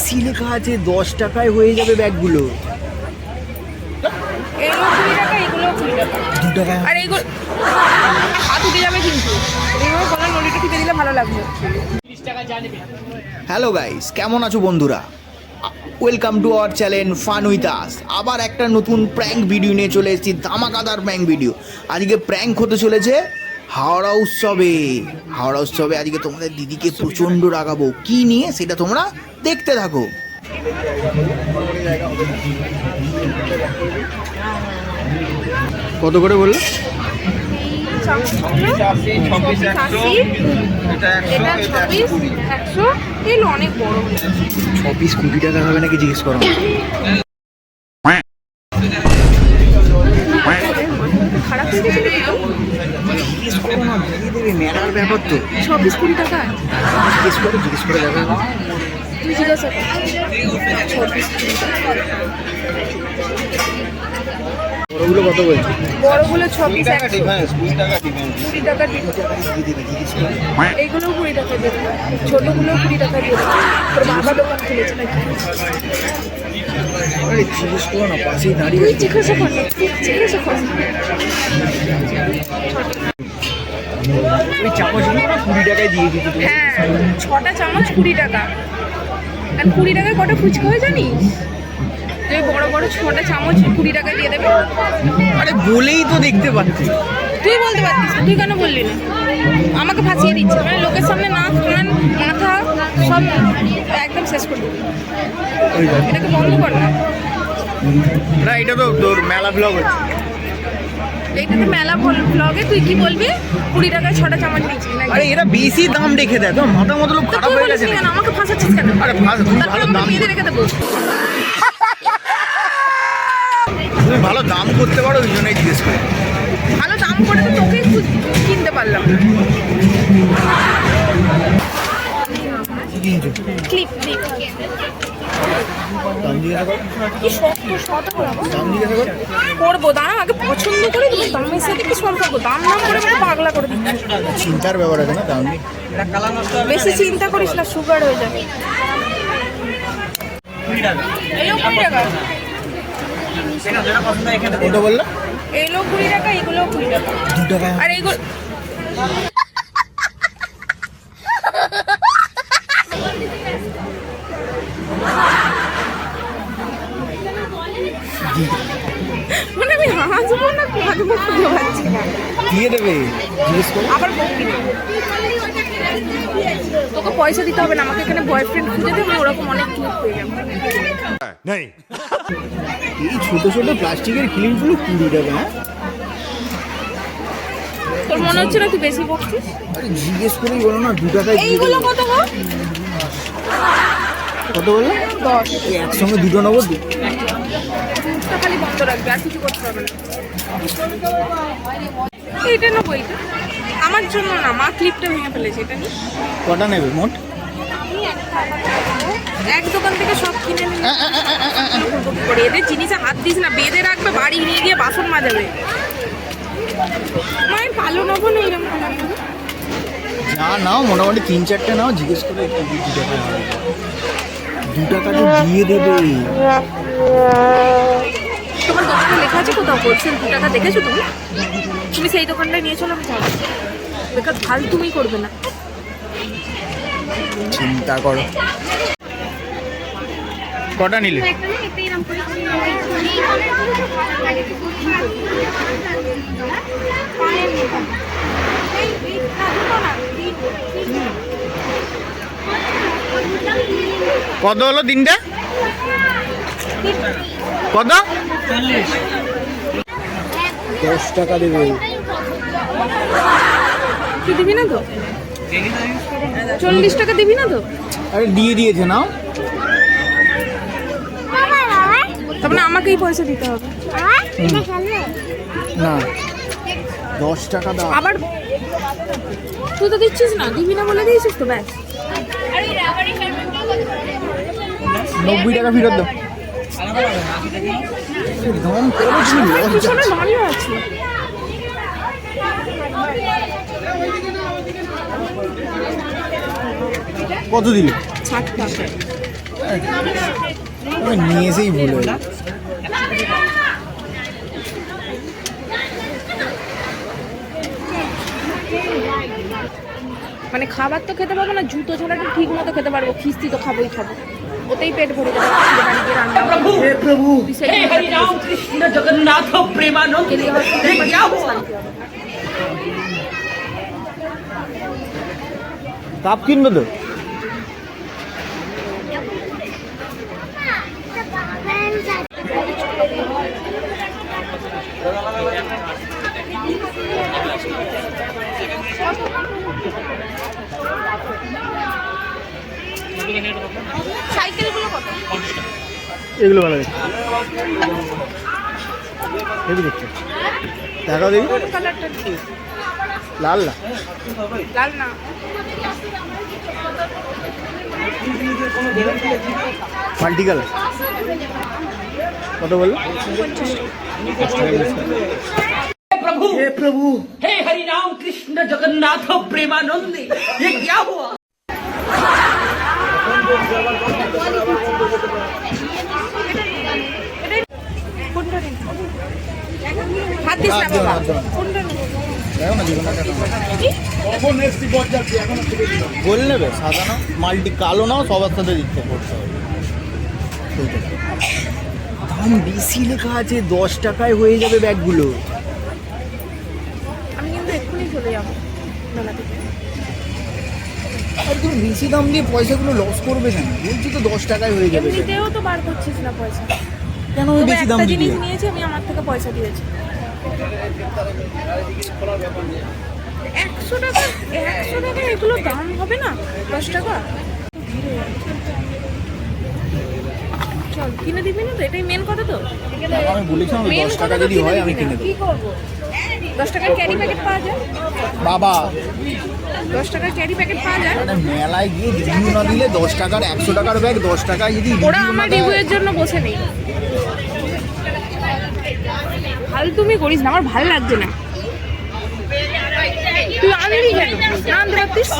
BC লেখা আছে দশ টাকায় হয়ে যাবে ব্যাগগুলো। এগুলো কুড়ি টাকা এগুলো কুড়ি টাকা। দু টাকা। আর এইগুলো হাত উঠে যাবে কিন্তু। এইভাবে গলার নলিটা টিপে দিলে ভালো লাগবে। হ্যালো গাইস কেমন আছো বন্ধুরা? Welcome to our channel fun with us আবার একটা নতুন প্র্যাঙ্ক ভিডিও নিয়ে চলে এসেছি ধামাকাদার প্র্যাঙ্ক ভিডিও আজকে প্র্যাঙ্ক হতে চলেছে হাওড়া উৎসবে হাওড়া উৎসবে আজকে তোমাদের দিদিকে প্রচণ্ড রাগাবো কি নিয়ে সেটা তোমরা দেখতে থাকো কত করে বলল হয়ে। ছ পিস কুড়ি টাকা হবে নাকি জিজ্ঞেস করো চব্বিশ কুড়ি টাকা? জিজ্ঞেস করো জিজ্ঞেস করে দেখো তুই জিজ্ঞাসা কর। চব্বিশ কুড়ি বড়গুলো কত বলছো? বড়গুলো ছ পিস কুড়ি টাকা করো। এইগুলো কুড়ি টাকা দিয়ে ছোটোগুলো কুড়ি টাকা দিয়ে তোর বাবা দোকান খুলেছে নাকি? আরে জিজ্ঞেস করো না পাশেই দাঁড়িয়ে জিজ্ঞাসা কর জিজ্ঞাসা কর। ওই চামচগুলো কুড়ি টাকায় দিয়ে দিতে হ্যাঁ ছটা চামচ কুড়ি টাকা। আর কুড়ি টাকায় কটা ফুচকা হয় জানিস? তুই বড় বড় ছটা চামচ কুড়ি টাকা দিয়ে দেবে। আরে বলেই তো দেখতে পাচ্ছি। তুই বলতে পারতিস তুই কেন বললি না? আমাকে ফাঁসিয়ে দিচ্ছে মানে লোকের সামনে না কান মাথা সব একদম শেষ করে দিবি। এটাকে বন্ধ কর না। না এটা তো তোর মেলা ব্লগ হচ্ছে। এইটাতে মেলা ব্লগে তুই কি বলবি? কুড়ি টাকায় ছটা চামচ নিয়েছিস আরে এরা বেশি দাম রেখে দেয়। তো মাথা মতো লোক খারাপ হয়ে গেছে কেন? আমাকে ফাঁসাচ্ছিস কেন? আরে ফাঁস- ভালো দাম বিয়ে রেখে দেবো। তুমি ভালো দাম করতে পারো ওই জন্যই জিজ্ঞেস করে। ভালো দাম করে তো তোকেই কিনতে পারলাম। Clip clip. করাবো দাম আগে পছন্দ করে তুমি দামের সাথে কি সম্পর্ক দাম নাম করে পাগলা করে দিচ্ছিস চিন্তার ব্যাপার আছে না দাম বেশি চিন্তা করিস না সুগার হয়ে যাবে। টাকা। বলল? এলো কুড়ি টাকা এগুলো কুড়ি টাকা। আর এগুলো মানে আমি হাসবো না কাঁদবো খুঁজে পাচ্ছি না দিয়ে দেবে? জিজ্ঞেস করো। আবার তোকে পয়সা দিতে হবে না আমাকে এখানে বয়ফ্রেন্ড খুঁজে দেবে ওরকম অনেক ক্লিপ পেয়ে যাবে। এই ছোট ছোট প্লাস্টিকের ক্লিপগুলো কুড়ি টাকা হ্যাঁ? তোর মনে হচ্ছে না তুই বেশি বকছিস? আরে জিজ্ঞেস করেই বলো না দু টাকায় এইগুলো কত গো? কত বলল? দশ। একসঙ্গে দুটো নেব খালি বন্ধ রাখবে আর কিছু করতে হবে না। এইটা নেব এইটা আমার জন্য না মা ক্লিপটা ভেঙে ফেলেছে এটা নিয়ে। কটা নেবে মোট? এক দোকান থেকে সব কিনে করে। এদের জিনিসে হাত দিস না বেঁধে রাখবে বাড়ি নিয়ে গিয়ে বাসন মাজাবে। মায়ের ভালো নেব না এরকম না। নাও মোটামুটি তিন চারটে নাও জিজ্ঞেস করে দু টাকা দু টাকা দিয়ে দেবে তোমার দোকানে লেখা আছে কোথাও? হোলসেল দু টাকা দেখেছ তুমি? তুমি সেই দোকানটায় নিয়ে চলো, আমি যাব। বেকার ভালো তুমি করবে না। চিন্তা করো। কটা নিলে? কত হলো তিনটা কত দশ টাকা দেবে তুই দিবি না তো? চল্লিশ টাকা দিবি না তো? আরে দিয়ে দিয়েছে নাও। তারপরে আমাকেই পয়সা দিতে হবে। না। দশ টাকা দাও। আবার তুই তো দিচ্ছিস না দিবি না বলে দিয়েছিস তো ব্যাস। নব্বই টাকা ফেরত দাও। দম করো তুমি লজ্জা পিছনে দাঁড়িয়ে আছে কত দিলে? ষাট টাকা নিয়ে এসেই ভুল হলো মানে খাবার তো খেতে পারব না জুতো ছাড়াটা ঠিক মতো খেতে পারব খিস্তি তো খাবোই খাব। ওতেই পেট ভরে যাবে খিদে বাড়ি গিয়ে রান্না হবে। हे प्रभु তুই সেই हे हरि राम कृष्ण जगन्नाथ प्रेमानंद খেলে ये হসপিটাল क्या हुआ শান্তি হবে কাপ কিনবে সাইকেলগুলো কত এগুলো ভালো দেখছি হেভি দেখছে দেখাও দেখি কোন কালারটা কি লাল না লাল না মাল্টি কালার কত বললো प्रभु हे प्रभु हे हरि राम कृष्ण जगन्नाथ प्रेमानंद ये क्या हुआ বল নেবে সাদা না মাল্টি কালো নাও সবার সাথে দিতে করতে হবে। দাম বেশি লেখা আছে দশ টাকায় হয়ে যাবে ব্যাগগুলো। আমি কিন্তু এক্ষুনি চলে যাব মেলা থেকে। আর তুমি বেশি দাম দিয়ে পয়সাগুলো লস করবে কেন? বলছি তো দশ টাকায় হয়ে যাবে এমনিতেও তো বার করছিস না পয়সা। কেন বেশি দাম দিবি? জিনিস নিয়েছি আমি আমার থেকে পয়সা দিয়েছি। একশো টাকা একশো টাকা এগুলো দাম হবে না? দশ টাকা? চল কিনে দিবি না তো? এটাই মেন কথা তো। আমি বলেছিলাম দশ টাকা যদি হয় আমি কিনে দেবো। দশ টাকার ক্যারি প্যাকেট পাওয়া যায়? বাবা। দশ টাকার ক্যারি প্যাকেট পাওয়া যায়? মেলায় গিয়ে রিভিউ না দিলে দশ টাকার একশো টাকার ব্যাগ দশ টাকায় যদি ওরা আমার রিভিউয়ের জন্য বসে নেই। ভালো তুমি করিস না আমার ভালো লাগছে না। তুই আনলি কেন? না আনতে পারতিস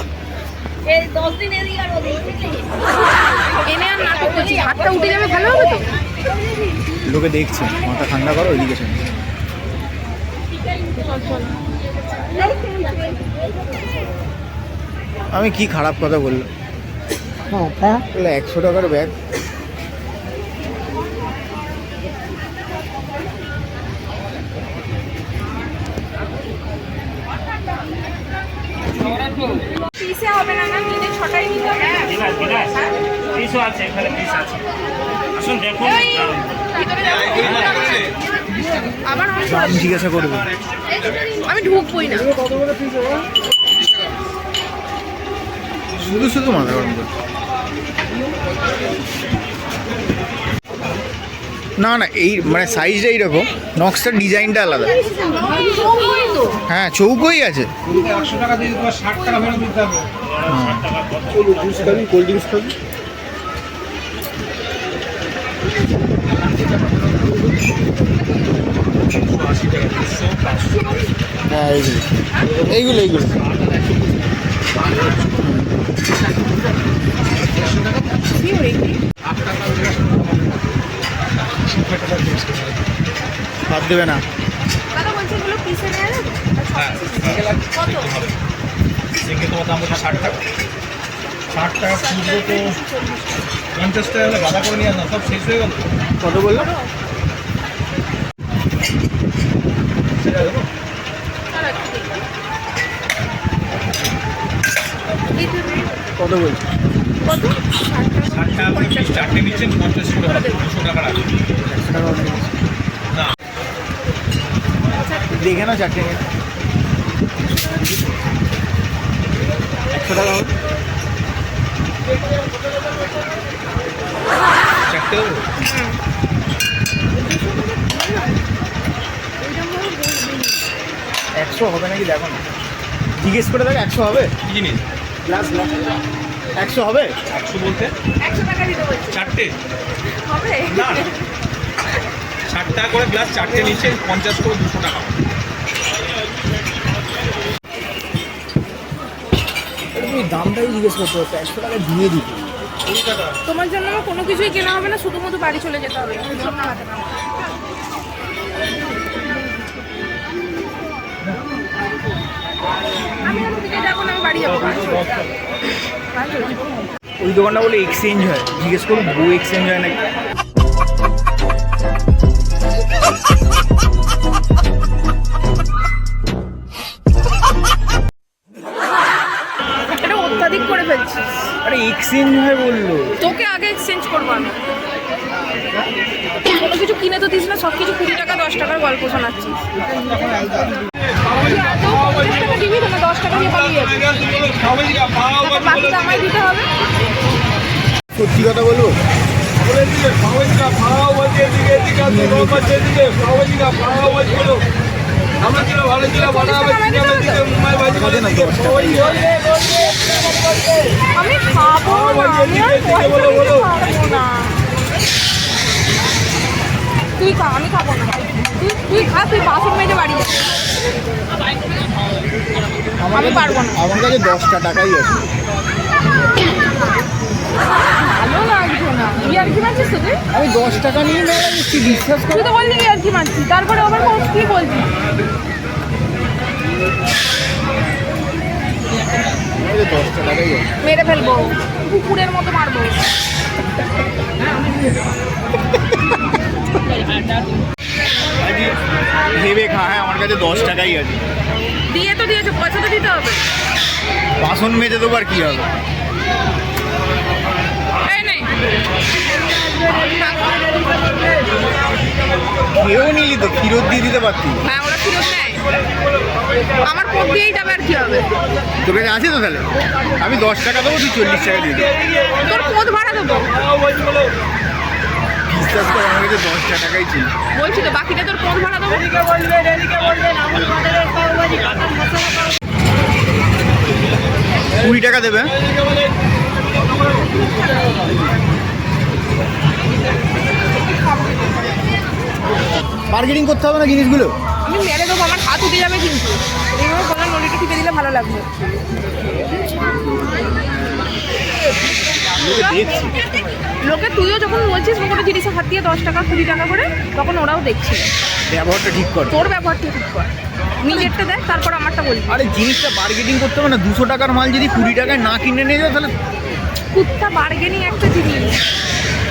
এনে আর না করছিস হাতটা উঠে যাবে ভালো হবে তো? লোকে দেখছে মাথা ঠান্ডা করো ওইদিকে শোনো আমি কি খারাপ কথা বললাম? বলল একশো টাকার ব্যাগ পিসে হবে না না কিনে ছটাই নিতে পিসও আছে এখানে পিস আছে। আসুন দেখুন। আমার অনেক দাম জিজ্ঞাসা করব। আমি ঢুকবই না। শুধু শুধু মাথা গরম না না এই মানে সাইজটা এইরকম। নকশার ডিজাইনটা আলাদা। হ্যাঁ চৌকোই আছে। একশো টাকা দিয়ে তোমার ষাট টাকা ফেরত দিতে হবে। কোল্ড ড্রিঙ্কস খাবি হ্যাঁ এইগুলো এইগুলো এইগুলো। বাদ দেবে না। কত? সেকে তোমার দাম হচ্ছে ষাট টাকা। ষাট টাকা খুচরো তো পঞ্চাশ টাকা হলে বাধা করে নিয়ে আসলাম সব শেষ হয়ে গেল। কত বলল? কত বলছো? কত ষাট টাকা করে পিস চারটে নিচ্ছেন পঞ্চাশ করে হবে দুশো টাকার আগে একশো টাকা হবে না। দেখে না চারটে একশো টাকা হবে চারটে একশো হবে নাকি দেখো না। জিজ্ঞেস করে দেখো একশো হবে? কি জিনিস? গ্লাস গ্লাস একশো হবে? একশো বলতে? একশো টাকা দিতে বলছি। চারটে? হবে? না না। ষাট টাকা করে গ্লাস চারটে নিচ্ছে পঞ্চাশ করে দুশো টাকা। তুমি দামটাই জিজ্ঞেস করতে হতো একশো টাকা দিয়ে দিতে তোমার জন্য কোনো কিছুই কেনা হবে না শুধুমাত্র বাড়ি চলে যেতে হবে। ওই দোকানটা বলে এক্সচেঞ্জ হয়। জিজ্ঞেস করুন বউ এক্সচেঞ্জ হয় নাকি? এক্সচেঞ্জ হয় বলল। তোকে আগে এক্সচেঞ্জ করব আমি। কোনো কিছু কিনে তো দিস না সব কিছু কুড়ি টাকা দশ টাকার গল্প শোনাচ্ছিস। টাকা দিয়ে পালিয়ে যাবি। তারপর বাকিটা আমায় দিতে হবে। সত্যি কথা বলব? আমি খাব না। তুই খা আমি খাব না। তুই তুই খা তুই বাসন মেজে বাড়ি আমি পারব না। আমার কাছে দশটা টাকাই আছে। ভালো লাগছে না। তুই আর কি মারছিস তুই আমি দশ টাকা নিয়ে মেলা দিচ্ছি বিশ্বাস তুই তো বললি আর কি মারছিস। তারপরে আবার কি বলছিস? মেরে ফেলব। কুকুরের মতো মারবো। ভেবে খা হ্যাঁ আমার কাছে দশ টাকাই আছে। দিয়ে তো দিয়েছে পয়সা তো দিতে হবে। বাসন মেজে দেবো আর কি হবে? কেউ নিলি তো ফেরত দিয়ে দিতে পারতি। হ্যাঁ ওরা ফিরত নেয়। আমার পথ দিয়েই যাবে আর কি হবে? তোর কাছে আছে তো তাহলে? আমি দশ টাকা দেবো তুই চল্লিশ টাকা দিয়ে দেবো তোর পথ ভাড়া দেবো। বিশ্বাস কর আমার কাছে দশটা টাকাই ছিল। বলছি তো বাকিটা তোর ভাড়া দেবো? কুড়ি টাকা দেবে। মার্কেটিং করতে হবে না জিনিসগুলো? আমি মেরে দেবো আমার হাত উঠে যাবে কিন্তু। এইভাবে কোনো নলিটা টিপে দিলে ভালো লাগবে। লোকে তুইও যখন বলছিস কোনো জিনিসে হাত দিয়ে দশ টাকা কুড়ি টাকা করে তখন ওরাও দেখছে। ব্যবহারটা ঠিক কর। তোর ব্যাপারটা ঠিক কর। নিজেরটা দেখ তারপর আমারটা বলবি। আরে জিনিসটা মার্কেটিং করতে হবে না দুশো টাকার মাল যদি কুড়ি টাকায় না কিনে নিয়ে যাও তাহলে কুত্তা বার্গেনিং একটা জিনিস।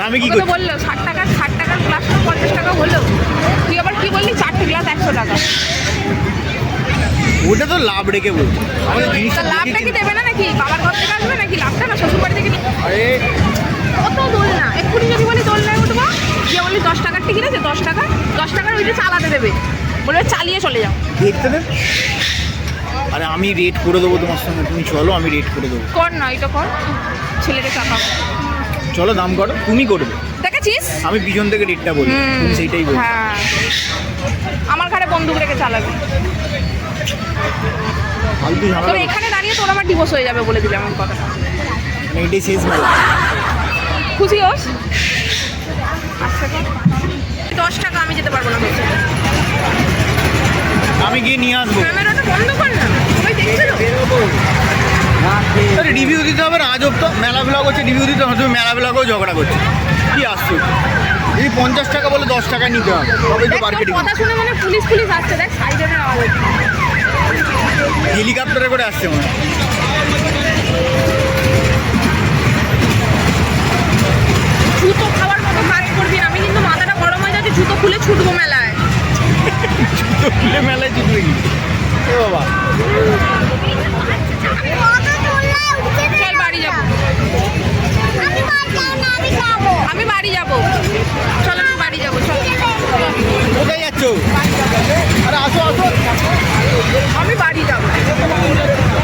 আমি কি করছি? বলল ষাট টাকার ষাট টাকার গ্লাসটা পঞ্চাশ টাকা হলো। তুই আবার কি বললি? চারটে গ্লাস একশো টাকা। ওটা তো লাভ রেখে বলছি। আমাদের জিনিসটা লাভটা কি দেবে না নাকি? বাবার ঘর থেকে আসবে নাকি? লাভটা না? শ্বশুর বাড়ি থেকে আরে। কত দোল না এক্ষুনি যদি বলি দোল নাই উঠবো যে বলি দশ টাকার টিকিট আছে দশ টাকা দশ টাকার ওইটা চালাতে দেবে। বলে চালিয়ে চলে যাও। দেখতে আরে আমি রেট করে দেবো তোমার সঙ্গে। তুমি চলো আমি রেট করে দেবো। কর না এটা কর। ছেলেকে চাপাবো চলো দাম করো। তুমি করবে। দেখেছিস আমি পিছন থেকে রেটটা বলি। তুমি সেইটাই বলবে। হ্যাঁ। আমার ঘরে বন্দুক রেখে চালাবে। ফালতু ঝামেলা তবে এখানে দাঁড়িয়ে তোর আমার ডিভোর্স হয়ে যাবে বলে দিলাম আমার কথাটা। মানে এটাই শেষ মেলা। খুশি হোস? আচ্ছা দশ টাকা আমি যেতে পারব না বেশি আমি গিয়ে নিয়ে আসব। ক্যামেরাটা বন্ধ কর না। সবাই দেখছে তো। রিভিউ দিতে হবে না আজব তো মেলা ব্লগ হচ্ছে রিভিউ দিতে হবে তুমি মেলা ব্লগেও ঝগড়া করছ। কি আসছো? যদি পঞ্চাশ টাকা বলে দশ টাকা নিতে হবে তবেই তো মার্কেটিং কথা শুনে মানে পুলিশ পুলিশ আসছে দেখ সাইডে আওয়াজ। হেলিকপ্টারে করে আসছে মনে জুতো খাওয়ার মতো কাজ করবি আমি কিন্তু মাথাটা গরম হয়ে যাচ্ছে জুতো খুলে ছুটবো মেলায়। তো খুলে মেলায় জুতো এ বাবা। আমি বাড়ি যাব। চল আমি বাড়ি যাব চল। কোথায় যাচ্ছ? আরে আসো আসো। আমি বাড়ি যাব।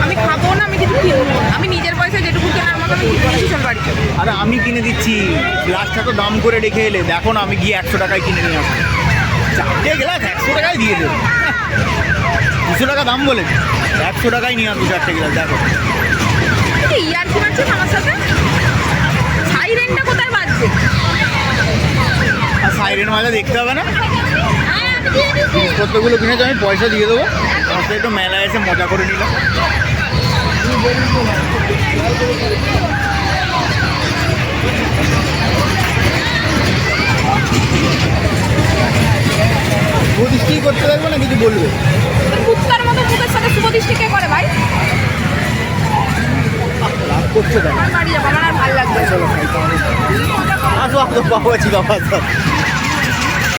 আমি খাব না আমি কিছু কিনবো না। আমি নিজের পয়সা যেটুকু কেনার মতো আমি কিনেছি চল বাড়ি যাব। আরে আমি কিনে দিচ্ছি। গ্লাসটা তো দাম করে রেখে এলে। দেখো না আমি গিয়ে একশো টাকায় কিনে নিয়ে আসব। চারটে গ্লাস একশো টাকায় দিয়ে দেবো দুশো টাকা দাম বলে একশো টাকায় নিয়ে আসব চারটে গ্লাস দেখো ইয়ার সাথে সাইরেনটা কোথায় বাজছে আর সাইরেন মাজা দেখতে হবে না জিনিসপত্রগুলো কিনেছে আমি পয়সা দিয়ে দেবো আজকে একটু মেলায় এসে মজা করে নিলাম Thank you. করতে থাকবে না কিছু বলবে কুত্তার মতো মুখের সাথে শুভদৃষ্টি কে করে ভাই রাগ করছে কেন আমার বাড়ি যাব আমার আর ভালো লাগবে চলো আসো আসো বাবা ছিল বাবা